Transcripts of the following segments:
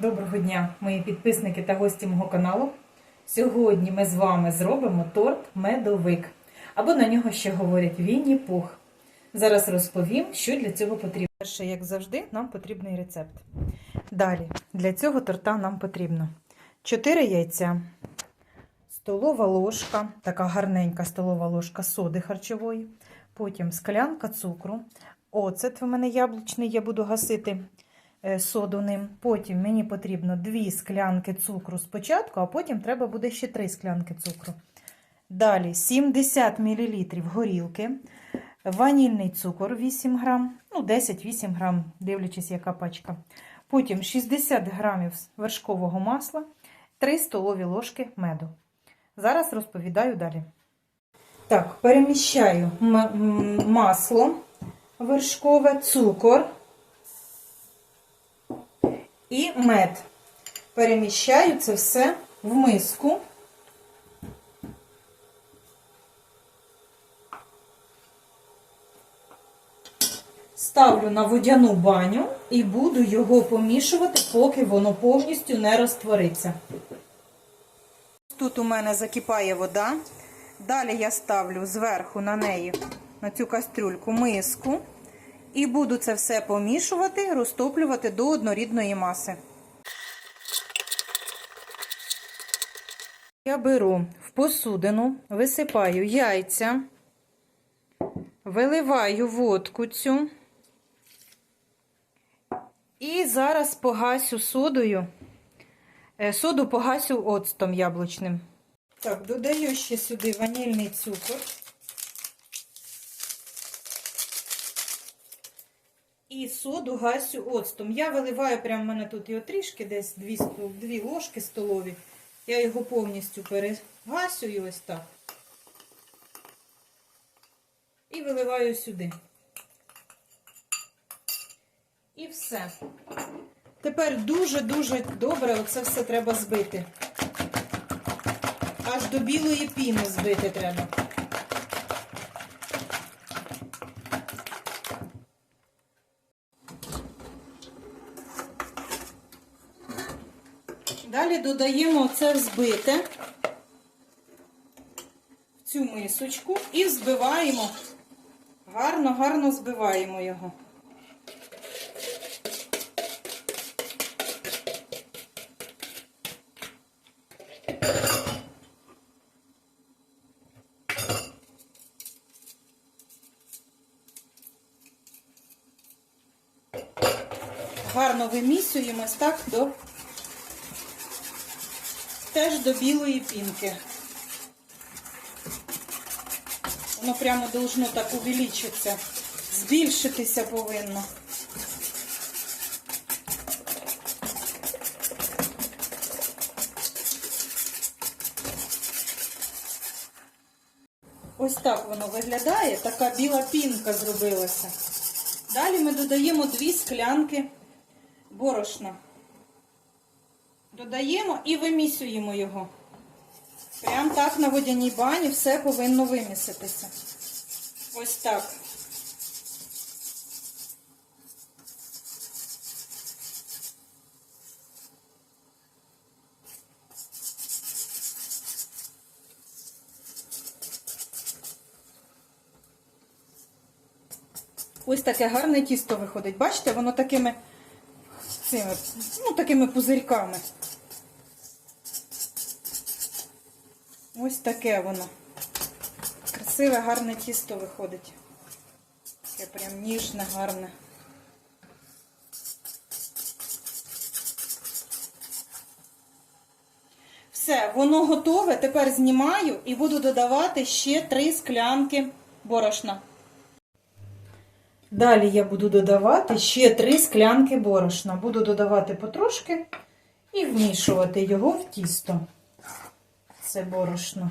Доброго дня, мої підписники та гості мого каналу. Сьогодні ми з вами зробимо торт медовик, або на нього ще говорять Вінні Пух. Зараз розповім, що для цього потрібно. Перше, як завжди, нам потрібний рецепт. Далі, для цього торта нам потрібно 4 яйця, столова ложка, така гарненька столова ложка соди харчової, потім склянка цукру, оцет в мене яблучний, я буду гасити соду ним. Потім мені потрібно 2 склянки цукру спочатку, а потім треба буде ще 3 склянки цукру. Далі 70 мл горілки, ванільний цукор 8 грам, ну 10-8 грам, дивлячись, яка пачка. Потім 60 грамів вершкового масла, 3 столові ложки меду. Зараз розповідаю далі. Так, переміщаю масло вершкове, цукор і мед. Переміщаю це все в миску. Ставлю на водяну баню і буду його помішувати, поки воно повністю не розтвориться. Тут у мене закипає вода. Далі я ставлю зверху на неї, на цю кастрюльку, миску. І буду це все помішувати, розтоплювати до однорідної маси. Я беру в посудину, висипаю яйця, виливаю водку цю. І зараз погасю содою. Е, Соду погасю оцтом яблучним. Так, додаю ще сюди ванільний цукор. І соду гасю оцтом. Я виливаю прямо в мене тут його трішки, десь 2, 2 ложки столові. Я його повністю перегасю ось так. І виливаю сюди. І все. Тепер дуже-дуже добре оце все треба збити. Аж до білої піни збити треба. Далі додаємо це взбите в цю мисочку і взбиваємо, гарно-гарно збиваємо його. Гарно вимісюємо ось так до теж до білої пінки. Воно прямо должно так увеличитися, збільшитися повинно. Ось так воно виглядає, така біла пінка зробилася. Далі ми додаємо дві склянки борошна. Додаємо і вимісюємо його. Прям так на водяній бані все повинно виміситися. Ось так. Ось таке гарне тісто виходить. Бачите, воно такими цими, ну, такими пузирьками. Ось таке воно. Красиве, гарне тісто виходить. Таке прям ніжне, гарне. Все, воно готове. Тепер знімаю і буду додавати ще три склянки борошна. Далі я буду додавати ще три склянки борошна. Буду додавати потрошки і вмішувати його в тісто. Це борошно.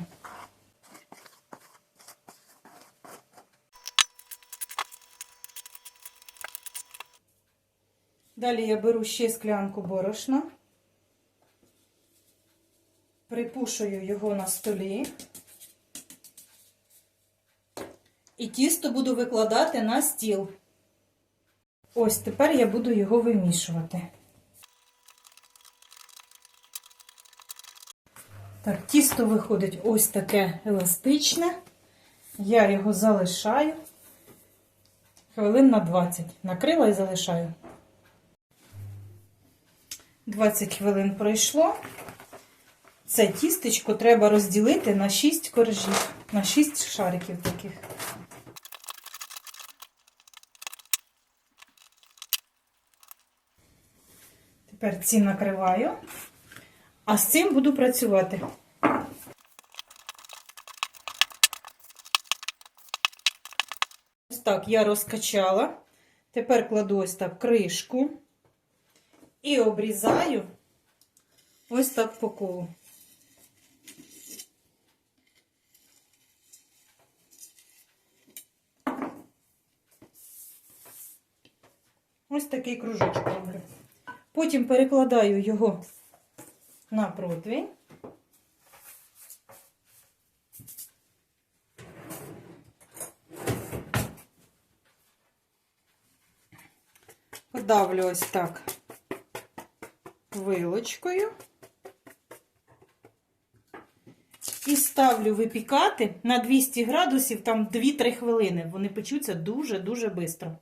Далі я беру ще склянку борошна, припушую його на столі. І тісто буду викладати на стіл. Ось тепер я буду його вимішувати. Так, тісто виходить ось таке еластичне. Я його залишаю хвилин на 20. Накрила і залишаю. 20 хвилин пройшло. Це тістечко треба розділити на 6 коржів, на 6 шариків таких. Тепер ці накриваю, а з цим буду працювати. Ось так я розкачала. Тепер кладу ось так кришку і обрізаю ось так по колу. Ось такий кружочок роблю. Потім перекладаю його на противень. Подавлю ось так вилочкою. І ставлю випікати на 200 градусів, там 2-3 хвилини. Вони печуться дуже-дуже швидко.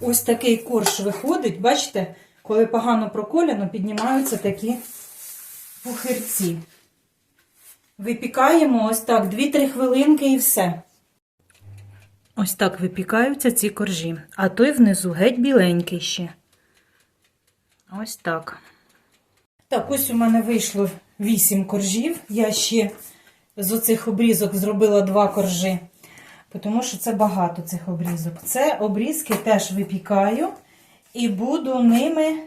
Ось такий корж виходить, бачите, коли погано проколяно, піднімаються такі пухирці. Випікаємо ось так 2-3 хвилинки і все. Ось так випікаються ці коржі. А той внизу геть біленький ще. Ось так. Так, ось у мене вийшло 8 коржів. Я ще з оцих обрізок зробила 2 коржі тому що це багато цих обрізок. Це обрізки теж випікаю і буду ними,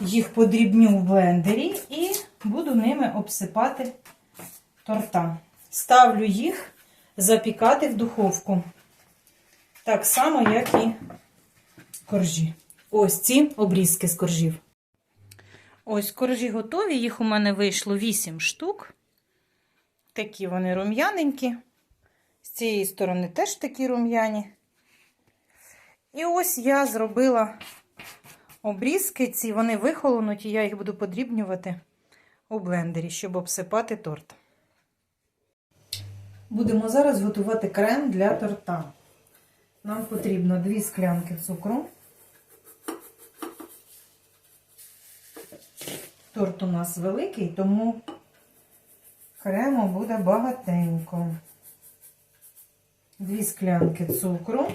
їх подрібню в блендері і буду ними обсипати торта. Ставлю їх запікати в духовку. Так само, як і коржі. Ось ці обрізки з коржів. Ось коржі готові, їх у мене вийшло 8 штук. Такі вони рум'яненькі. З цієї сторони теж такі рум'яні. І ось я зробила обрізки ці, вони вихолонуть, і я їх буду подрібнювати у блендері, щоб обсипати торт. Будемо зараз готувати крем для торта. Нам потрібно 2 склянки цукру. Торт у нас великий, тому крему буде багатенько. Дві склянки цукру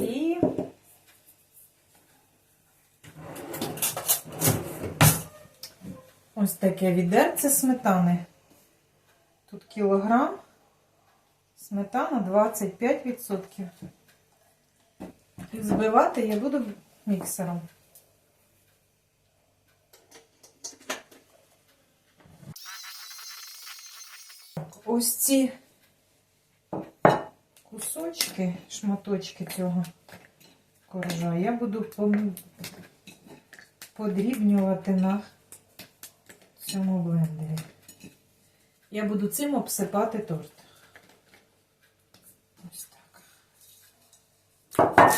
і ось таке відерце сметани. Тут кілограм, сметана 25%. І збивати я буду міксером. Ось ці кусочки, шматочки цього коржа я буду подрібнювати на цьому блендері. Я буду цим обсипати торт. Ось так.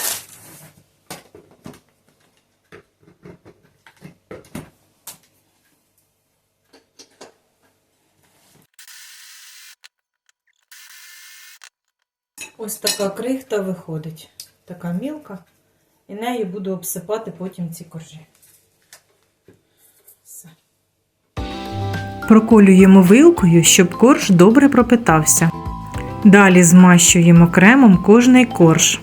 Ось така крихта виходить. Така мілка. І нею буду обсипати потім ці коржі. Все. Проколюємо вилкою, щоб корж добре пропитався. Далі змащуємо кремом кожний корж.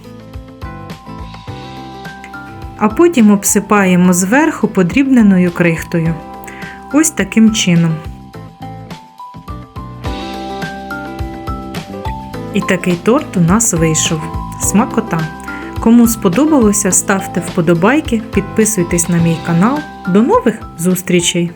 А потім обсипаємо зверху подрібненою крихтою. Ось таким чином. І такий торт у нас вийшов. Смакота. Кому сподобалося, ставте вподобайки, підписуйтесь на мій канал. До нових зустрічей!